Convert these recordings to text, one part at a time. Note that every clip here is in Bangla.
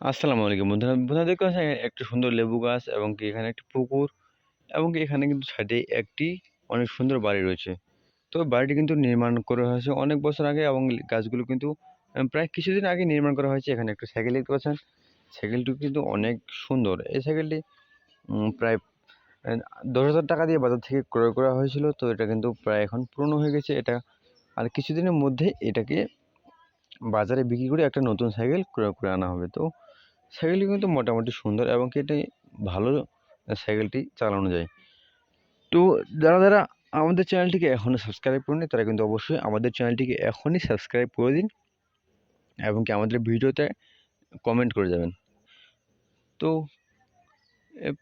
আসসালামু আলাইকুম বন্ধুরা। বন্ধুরা দেখতে পাচ্ছেন একটা সুন্দর লেবু গাছ এবং কি এখানে একটি পুকুর এবং কি এখানে কিন্তু সাইডে একটি অনেক সুন্দর বাড়ি রয়েছে। তো বাড়িটি কিন্তু নির্মাণ করা হয়েছে অনেক বছর আগে এবং গাছগুলো কিন্তু প্রায় কিছুদিন আগে নির্মাণ করা হয়েছে। এখানে একটা সাইকেল দেখতে পাচ্ছেন। সাইকেলটি কিন্তু অনেক সুন্দর। এই সাইকেলটি প্রায় দশ হাজার টাকা দিয়ে বাজার থেকে ক্রয় করা হয়েছিল। তো এটা কিন্তু প্রায় এখন পুরনো হয়ে গেছে। এটা, আর কিছুদিনের মধ্যে এটাকে বাজারে বিক্রি করে একটা নতুন সাইকেল ক্রয় করে আনা হবে। তো সাইকেলটি কিন্তু মোটামুটি সুন্দর এবং কি এটি ভালো সাইকেলটি চালানো যায়। তো যারা যারা আমাদের চ্যানেলটিকে এখনও সাবস্ক্রাইব করেনি তারা কিন্তু অবশ্যই আমাদের চ্যানেলটিকে এখনই সাবস্ক্রাইব করে দিন এবং কি আমাদের ভিডিওতে কমেন্ট করে যাবেন। তো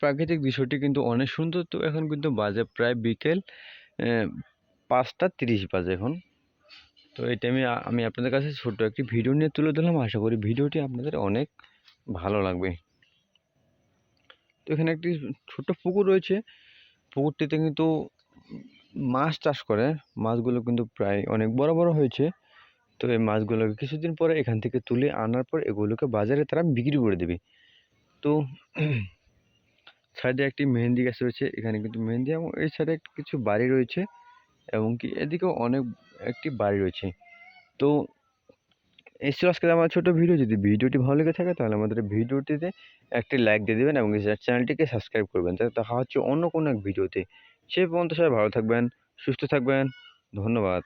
প্রাকৃতিক দৃশ্যটি কিন্তু অনেক সুন্দর। তো এখন কিন্তু বাজে প্রায় বিকেল পাঁচটা তিরিশ বাজে এখন। তো এই টাইমে আমি আপনাদের কাছে ছোট্ট একটি ভিডিও নিয়ে তুলে ধরলাম। আশা করি ভিডিওটি আপনাদের অনেক ভালো লাগবে। তো এখানে একটি ছোট্ট পুকুর রয়েছে। পুকুরটিতে কিন্তু মাছ চাষ করে। মাছগুলো কিন্তু প্রায় অনেক বড় বড় হয়েছে। তো এই মাছগুলোকে কিছুদিন পরে এখান থেকে তুলে আনার পর এগুলোকে বাজারে তারা বিক্রি করে দেবে। তো সাইডে একটি মেহেন্দি গাছ রয়েছে। এখানে কিন্তু মেহেন্দি এবং এই সাইডে কিছু বাড়ি রয়েছে এবং কি এদিকেও অনেক একটি বাড়ি রয়েছে। তো এই ছিল আজকে আমার ছোটো ভিডিও। যদি ভিডিওটি ভালো লেগে থাকে তাহলে আমাদের ভিডিওটিতে একটি লাইক দিয়ে দেবেন এবং চ্যানেলটিকে সাবস্ক্রাইব করবেন। তাহলে দেখা হচ্ছে অন্য কোনো এক ভিডিওতে। সে পর্যন্ত সবাই ভালো থাকবেন, সুস্থ থাকবেন। ধন্যবাদ।